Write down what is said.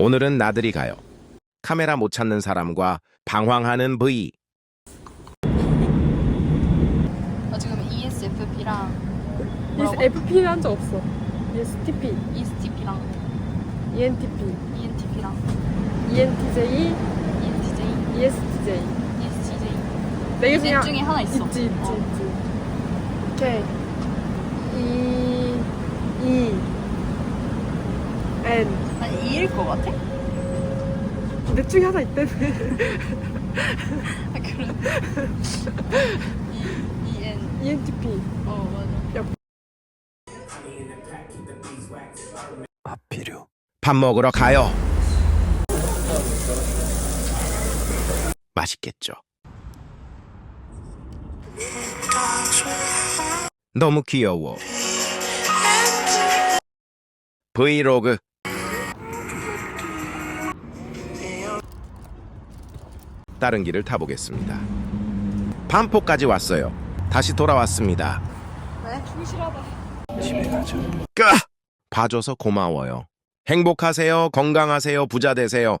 오늘은 나들이 가요. 카메라 못 찾는 사람과 방황하는 V. 나 지금 E ESFP랑 FP는 한 적 없어. ESTP, ESTP랑 ENTP, ENTP랑 ENTJ, ENTJ, ESTJ. ESTJ 네개 이셋 중에 하나 있어. 있지, 있지, 어. 있지. 오케이. E, E, N. 난 E일 것 같아? 넷 중에 하나 있다며. 아, 그래 E, EN ENTP. 어 맞아 밥 먹으러 가요. 맛있겠죠. 너무 귀여워. 브이로그. 다른 길을 타보겠습니다. 반포까지 왔어요. 다시 돌아왔습니다. 왜? 충실하다 까! 봐줘서 고마워요. 행복하세요. 건강하세요. 부자 되세요.